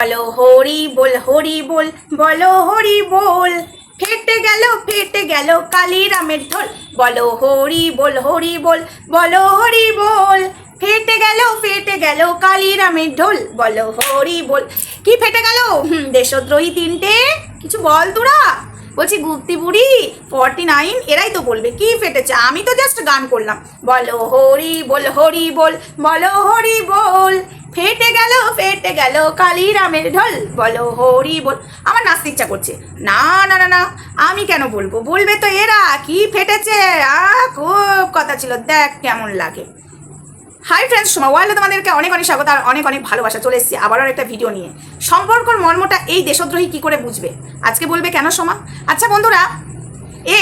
বলো হরি বল হরি বল বলো হরি বল। ফেটে গেল ফেটে গেল কালিরামের ঢোল। বলো হরি বল হরি বল বলো হরি বল। ফেটে গেল ফেটে গেল কালিরামের ঢোল। বলো হরি বল। কি ফেটে গেল? হুম, দেশদ্রোহী তিনটে। কিছু বল তোরা? বলছি গুপ্তি বুড়ি ফর্টি নাইন এরাই তো বলবে। কি ফেটেছে? আমি তো জাস্ট গান করলাম। বলো হরি বল হরি বল বলো হরি বল। ফেটে গেল কালিরামের ঢোল। বলো, হরি বল। আমার নাচতে ইচ্ছা করছে। না না না না, আমি কেন বলব? বলবে তো এরা, কি ফেটেছে? আ খুব কথা ছিল। দেখ কেমন লাগে। হাই ফ্রেন্ডস সোমা ওয়ার্ল্ডে তোমাদেরকে অনেক অনেক স্বাগত আর অনেক অনেক ভালোবাসা। চলে এসেছি আবারও একটা ভিডিও নিয়ে। সম্পর্কর মর্মটা এই দেশদ্রোহী কি করে বুঝবে? আজকে বলবে কেন সোমা? আচ্ছা বন্ধুরা, এ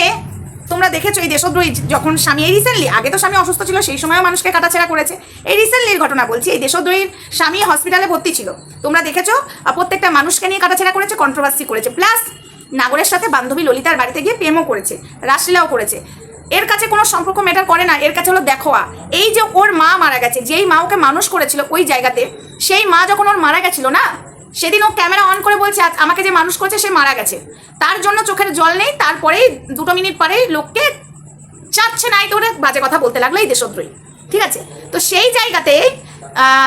তোমরা দেখেছ এই দেশদ্রোহী যখন স্বামী, এই রিসেন্টলি আগে তো স্বামী অসুস্থ ছিল, সেই সময়ও মানুষকে কাটাছেড়া করেছে। এই রিসেন্টলির ঘটনা বলছি, এই দেশদ্রোহীর স্বামী হসপিটালে ভর্তি ছিল। তোমরা দেখেছ প্রত্যেকটা মানুষকে নিয়ে কাটাছেড়া করেছে কন্ট্রোভার্সি করেছে। প্লাস নাগরের সাথে বান্ধবী ললিতার বাড়িতে গিয়ে প্রেমও করেছে, রাসলীলাও করেছে। এর কাছে কোনো সম্পর্ক ম্যাটার করে না, এর কাছে হলো দেখোয়া। এই যে ওর মা মারা গেছে, যেই মা ওকে মানুষ করেছিল ওই জায়গাতে, সেই মা যখন ওর মারা গেছিল না সেদিন ও ক্যামেরা অন করে বলছে আমাকে যে মানুষ করছে, সে মারা গেছে। তার জন্য চোখের জল নেই, তারপরেই দুটো মিনিট পরেই লোককে চাচ্ছে নাই তোরে বাজে কথা বলতে লাগল, এই দেশদ্রোহী। ঠিক আছে? তো সেই জায়গাতে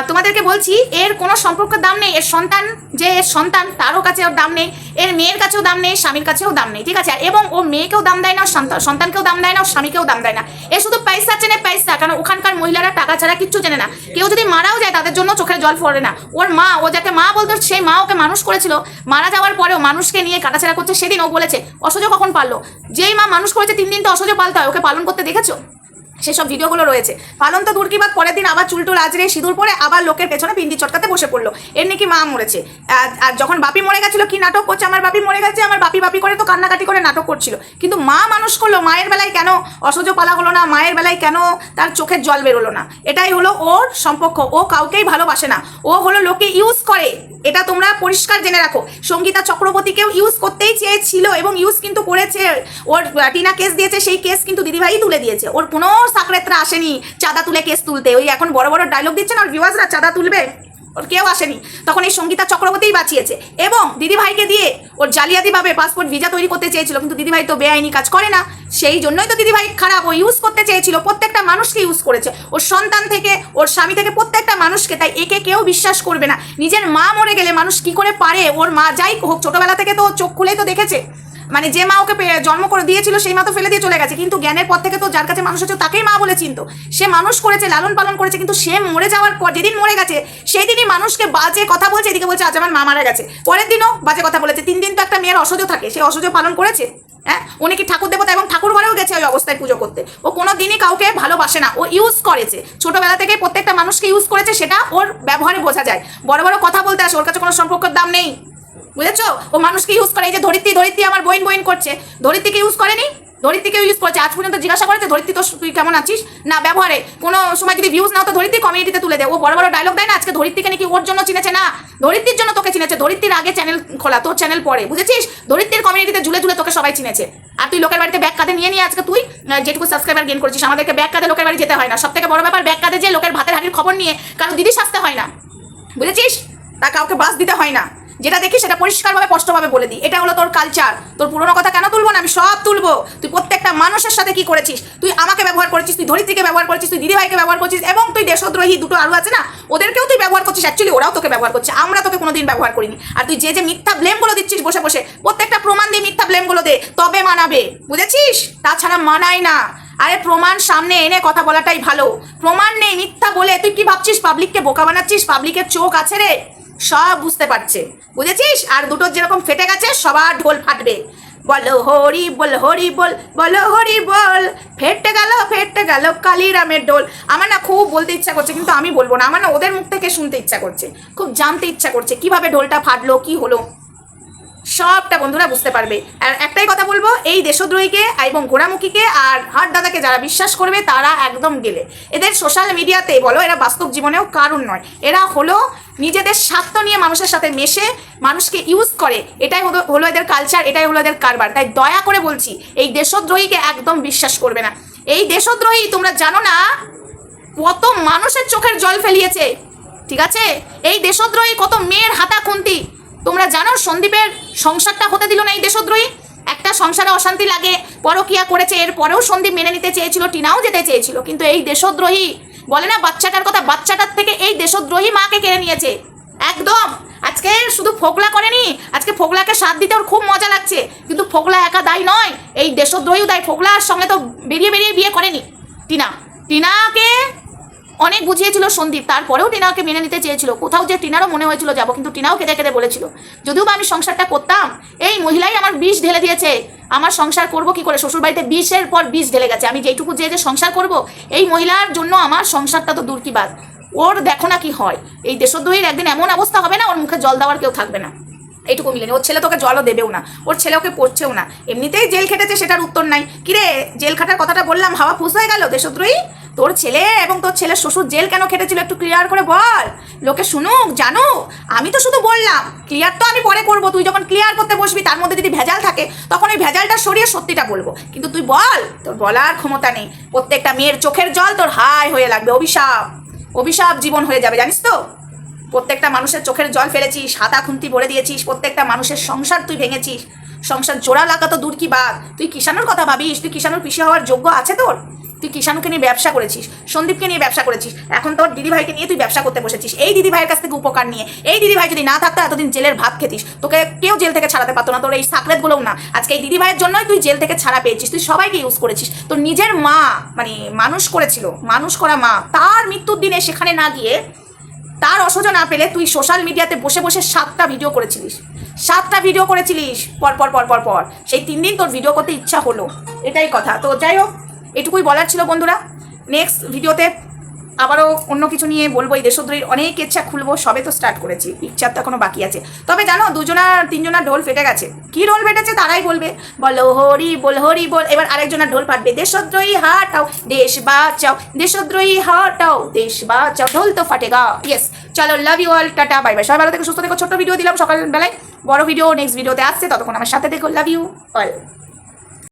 তোমাদেরকে বলছি, এর কোনো সম্পর্কের দাম নেই, এর সন্তান যে এর সন্তান, তারও কাছে ওর দাম নেই, এর মেয়ের কাছেও দাম নেই, স্বামীর কাছেও দাম নেই, ঠিক আছে? এবং ও মেয়েকেও দাম দেয় না সন্তানকেও দাম দেয় না স্বামীকেও দাম দেয় না। এ শুধু পয়সা চেনে পয়সা, কারণ ওখানকার মহিলারা টাকা ছাড়া কিচ্ছু চেনে না। কেউ যদি মারাও যায়, তাদের জন্য চোখের জল পড়ে না। ওর মা, ও যাকে মা বলতো সেই মা ওকে মানুষ করেছিল। মারা যাওয়ার পরেও মানুষকে নিয়ে কাটাছেড়া করছে, সেদিন ও বলেছে, অসহ্য কখন পারল? যেই মা মানুষ করেছে, তিন দিন তো অসহ্য পালতে হয়, ওকে পালন করতে দেখেছ? সেসব ভিডিওগুলো রয়েছে। পালন তো দূর কি বাদ পরের দিন আবার চুলটুল আজরে সিঁদুর পরে আবার লোকের পেছনে পিন্ডি চটকাতে বসে পড়ল। এর নাকি মা মরেছে। আর যখন বাপি মরে গেছিল, কি নাটক করছে? আমার বাপি মরে গেছে, আমার বাপি বাপি করে তো কান্নাকাটি করে নাটক করছিল। কিন্তু মা মানুষ করল, মায়ের বেলায় কেন অসহ্য পালা হলো না? মায়ের বেলায় কেন তার চোখের জল বেরোলো না? এটাই হলো ওর সম্পর্ক। ও কাউকেই ভালোবাসে না। ও হলো লোকে ইউজ করে। এটা তোমরা পরিষ্কার জেনে রাখো। সঙ্গীতা চক্রবর্তীকেও ইউজ করতেই চেয়েছিল এবং ইউজ কিন্তু করেছে। ওর টিনা কেস দিয়েছে, সেই কেস কিন্তু দিদিভাই তুলে দিয়েছে। ওর কোনো সাকরেতরা আসেনি, চাঁদা তুলে কেস তুলতে। ওই এখন বড় বড় ডায়লগ দিচ্ছে না ওর ভিউয়ার্সরা চাঁদা তুলবে, ওর কেউ আসেনি। তখন এই সঙ্গীতা চক্রবর্তীই বাঁচিয়েছে। এবং দিদিভাইকে দিয়ে ওর জালিয়াতিভাবে পাসপোর্ট ভিজা তৈরি করতে চেয়েছিল, কিন্তু দিদিভাই তো বেআইনি কাজ করে না। সেই জন্যই তো দিদিভাই খারাপ, ও ইউজ করতে চেয়েছিল, প্রত্যেকটা মানুষকে ইউজ করেছে। ওর সন্তান থেকে, ওর স্বামী থেকে প্রত্যেকটা মানুষকে, তাই একে কেউ বিশ্বাস করবে না। নিজের মা মরে গেলে মানুষ কি করে পারে? ওর মা যাই হোক, ছোটবেলা থেকে তো চোখ খুলেই তো দেখেছে। মানে যে মা ওকে জন্ম করে দিয়েছিল, সেই মা তো ফেলে দিয়ে চলে গেছে। কিন্তু জ্ঞানের পর থেকে তো যার কাছে মানুষ আছে, তাকেই মা বলে চিনতো। সে মানুষ করেছে, লালন পালন করেছে, কিন্তু সে মরে যাওয়ার পর, যেদিন মরে গেছে, সেই দিনই মানুষকে বাজে কথা বলছে, এদিকে বলছে, আজ আমার মা মারা গেছে। পরের দিনও বাজে কথা বলেছে। তিন দিন তো একটা মেয়ের অসহ্য থাকে, সে অসহ্য পালন করেছে হ্যাঁ? উনি কি ঠাকুর দেবতা এবং ঠাকুর ঘরেও গেছে ওই অবস্থায় পুজো করতে? ও কোনো দিনই কাউকে ভালোবাসে না, ও ইউজ করেছে। ছোটবেলা থেকে প্রত্যেকটা মানুষকে ইউজ করেছে, সেটা ওর ব্যবহারে বোঝা যায়। বড় বড় কথা বলতে আসে, ওর কাছে কোনো সম্পর্কের দাম নেই। বুঝেছ? ও মানুষকে ইউজ করে, এই যে ধরিত্রী ধরিত্রী আমার বইন বইন করছে। ধরিত্রীকে ইউজ করেনি? ধরিত্রীকে ইউজ করছে। আজ পর্যন্ত জিজ্ঞাসা করেছে, ধরিত্রী তো তুই কেমন আছিস? না, ব্যবহারে। কোনো সময় যদি ভিউজ নাও, তো ধরিত্রী কমিউনিটিতে তুলে দেয় ও বড় বড় ডায়লগ দেয় না, আজকে ধরিত্রীকে নাকি ওর জন্য চিনেছে? না, ধরিত্রীর জন্য তোকে চিনেছে। ধরিত্রীর আগে চ্যানেল খোলা, তোর চ্যানেল পরে, বুঝেছিস? ধরিত্রীর কমিউনিটিতে ঝুলে ঝুলে তোকে সবাই চিনেছে। আর তুই লোকের বাড়িতে ব্যাগ কাঁধে নিয়ে নিয়ে আজকে তুই যেটুকু সাবস্ক্রাইবার গেন করেছিস, আমাদেরকে ব্যাগ কাঁধে লোকের বাড়ি যেতে হয় না। সব থেকে বড় ব্যাপার ব্যাগ কাঁধে যে লোকের ভাতের হাঁড়ির খবর নিয়ে কারণ দিদি সাজতে হয় না। বুঝেছিস? তা কাউকে বাস দিতে হয় না। যেটা দেখি সেটা পরিষ্কারভাবে স্পষ্টভাবে বলে দিই। এটা হলো তোর কালচার তোর পুরোনো কথা কেন তুলবো না? আমি সব তুলবো। তুই প্রত্যেকটা মানুষের সাথে কি করেছিস? তুই আমাকে ব্যবহার করেছিস, তুই ধরিত্রীকে ব্যবহার করেছিস, তুই দিদিভাইকে ব্যবহার করছিস এবং তুই দেশদ্রোহী দুটো আরও আছে না? ওদেরকেও তুই ব্যবহার করছিস। অ্যাকচুয়ালি ওরাও তোকে ব্যবহার করছে। আমরা তোকে কোনোদিন ব্যবহার করিনি। আর তুই যে যে মিথ্যা ব্লেমগুলো দিচ্ছিস বসে বসে, প্রত্যেকটা প্রমাণ দিয়ে মিথ্যা ব্লেমগুলো দে। তবে মানাবে। বুঝেছিস? তাছাড়া মানায় না। আরে প্রমাণ সামনে এনে কথা বলাটাই ভালো। প্রমাণ নেই মিথ্যা বলে। তুই কি ভাবছিস? পাবলিককে বোকা বানাচ্ছিস? পাবলিকের চোখ আছে রে। সব বুঝতে পারছে। বুঝেছিস? আর দুটো যেরকম ফেটে গেছে, সবার ঢোল ফাটবে। বলো হরি বল হরি বল, বলো হরি বল। ফেটে গেল ফেটে গেল কালিরামের ডোল আমার না খুব বলতে ইচ্ছা করছে, কিন্তু আমি বলব না। আমার না ওদের মুখ থেকে শুনতে ইচ্ছা করছে। খুব জানতে ইচ্ছা করছে, কীভাবে ঢোলটা ফাটলো, কি হলো। সবটা বন্ধুরা বুঝতে পারবে। আর একটাই কথা বলব, এই দেশদ্রোহীকে এবং ঘোড়ামুখীকে আর হাট দাদাকে যারা বিশ্বাস করবে, তারা একদম গেলে। এদের সোশ্যাল মিডিয়াতে বলো, এরা বাস্তব জীবনেও কারণ নয়। এরা হলো নিজেদের স্বার্থ নিয়ে মানুষের সাথে মেশে মানুষকে ইউজ করে। এটাই হলো এদের কালচার এটাই হলো এদের কারবার। তাই দয়া করে বলছি, এই দেশদ্রোহীকে একদম বিশ্বাস করবে না। এই দেশদ্রোহী, তোমরা জানো না, কত মানুষের চোখের জল ফেলিয়েছে। ঠিক আছে? এই দেশদ্রোহী কত মেয়ের হাতা খুন্তি তোমরা জানো সন্দীপের সংসারটা হতে দিল না এই দেশদ্রোহী? একটা সংসারে অশান্তি লাগে, পরকিয়া করেছে এর পরেও সন্দীপ মেনে নিতে চেয়েছিল, টিনাও যেতে চেয়েছিল। কিন্তু এই দেশদ্রোহী, বলে না বাচ্চাটার কথা, বাচ্চাটার থেকে এই দেশদ্রোহী মাকে কেড়ে নিয়েছে। একদম! আজকে শুধু ফোকলা করেনি, আজকে ফোকলাকে সাথ দিতে ওর খুব মজা লাগছে। কিন্তু ফোকলা একা দায়ী নয়, এই দেশদ্রোহীও দায়ী। ফোকলার সঙ্গে তো বেরিয়ে বেরিয়ে বিয়ে করেনি। টিনা, টিনাকে অনেক বুঝিয়েছিল সন্দীপ, তারপরেও টিনাকে মেনে নিতে চেয়েছিল। কোথাও যে টিনারও মনে হয়েছিল, যাব। কিন্তু টিনাও কেঁদে কেঁদে বলেছিল, যদিও বা আমি সংসারটা করতাম, এই মহিলাই আমার বিষ ঢেলে দিয়েছে। আমার সংসার করব কি করে? শ্বশুরবাড়িতে বিষের পর বিষ ঢেলে গেছে। আমি যেইটুকু যে যে সংসার করব, এই মহিলার জন্য আমার সংসারটা তো দূর কি বাদ ওর দেখো না কি হয়। এই দেশদ্রোহীর একদিন এমন অবস্থা হবে না, ওর মুখে জল দেওয়ার কেউ থাকবে না। এইটুকু মিলেনি ওর ছেলে তোকে জলও দেবেও না, ওর ছেলে ওকে পড়ছেও না। এমনিতেই জেল খেটেছে, সেটার উত্তর নাই। কিরে, জেল খাটার কথাটা বললাম, হাওয়া ফুস হয়ে গেল দেশদ্রোহী? তোর ছেলে এবং তোর ছেলের শ্বশুর জেল কেন খেটেছিল একটু ক্লিয়ার করে বল। লোকে শুনুক, জানুক। আমি তো শুধু বললাম ক্লিয়ার তো আমি পরে করব। তুই যখন ক্লিয়ার করতে বসবি, তার মধ্যে যদি ভেজাল থাকে, তখন ওই ভেজালটা সরিয়ে সত্যিটা বলব। কিন্তু তুই বল, তোর বলার ক্ষমতা নেই। প্রত্যেকটা মেয়ের চোখের জল তোর হাই হয়ে লাগবে। অভিশাপ অভিশাপ জীবন হয়ে যাবে, জানিস তো? প্রত্যেকটা মানুষের চোখের জল ফেলেছিস, হাতা খুন্তি ভরে দিয়েছিস, প্রত্যেকটা মানুষের সংসার তুই ভেঙেছিস। সংসার জোড়া লাগা তো দূর কি বাদ তুই কিষাণুর কথা ভাবিস? তুই কিষাণুর পিছিয়ে হওয়ার যোগ্য আছে তোর? তুই কিষাণুকে নিয়ে ব্যবসা করেছিস, সন্দীপকে নিয়ে ব্যবসা করেছিস, এখন তোর দিদিভাইকে নিয়ে তুই ব্যবসা করতে বসেছিস। এই দিদিভাইয়ের কাছ থেকে উপকার নিয়ে, এই দিদিভাই যদি না থাকতো এতদিন জেলের ভাত খেতিস, তোকে কেউ জেল থেকে ছাড়াতে পারতো না, তোর এই সাকরেতগুলোও না। আজকে এই দিদিভাইয়ের জন্যই তুই জেল থেকে ছাড়া পেয়েছিস, তুই সবাইকে ইউজ করেছিস। তোর নিজের মা মানে মানুষ করেছিল, মানুষ করা মা, তার মৃত্যুর দিনে সেখানে না গিয়ে, তার অসহ্য না পেলে তুই সোশ্যাল মিডিয়াতে বসে বসে সাতটা ভিডিও করেছিলিস। সাতটা ভিডিও করেছিলিস, পর পর পর পর পর। সেই তিন দিন তোর ভিডিও করতে ইচ্ছা হলো। এটাই কথা। তো যাই হোক এটুকুই বলার ছিল বন্ধুরা। নেক্সট ভিডিওতে আবারও অন্য কিছু নিয়ে বলব। এই দেশদ্রোহীর অনেক ইচ্ছা খুলবো, সবে তো স্টার্ট করেছি। পিকচার তো এখনও বাকি আছে। তবে জানো, দুজনা, তিনজনার ঢোল ফেটে গেছে। কি ঢোল ফেটেছে তারাই বলবে। বল, হরি বল হরি বল। এবার আরেকজনের ঢোল ফাটবে। দেশদ্রোহী, হাটাও, দেশ বাঁচাও। দেশদ্রোহী, হাটাও, দেশ বাঁচাও। ঢোল তো ফাটে গা। ইয়েস চলো love you all tata bye bye সবাই ভালো থেকে, সুস্থ থেকে। ছোট্ট ভিডিও দিলাম। সকালবেলায় বড় ভিডিও নেক্সট ভিডিওতে আসছে। ততক্ষণ আমার সাথে দেখো লাভ ইউ অল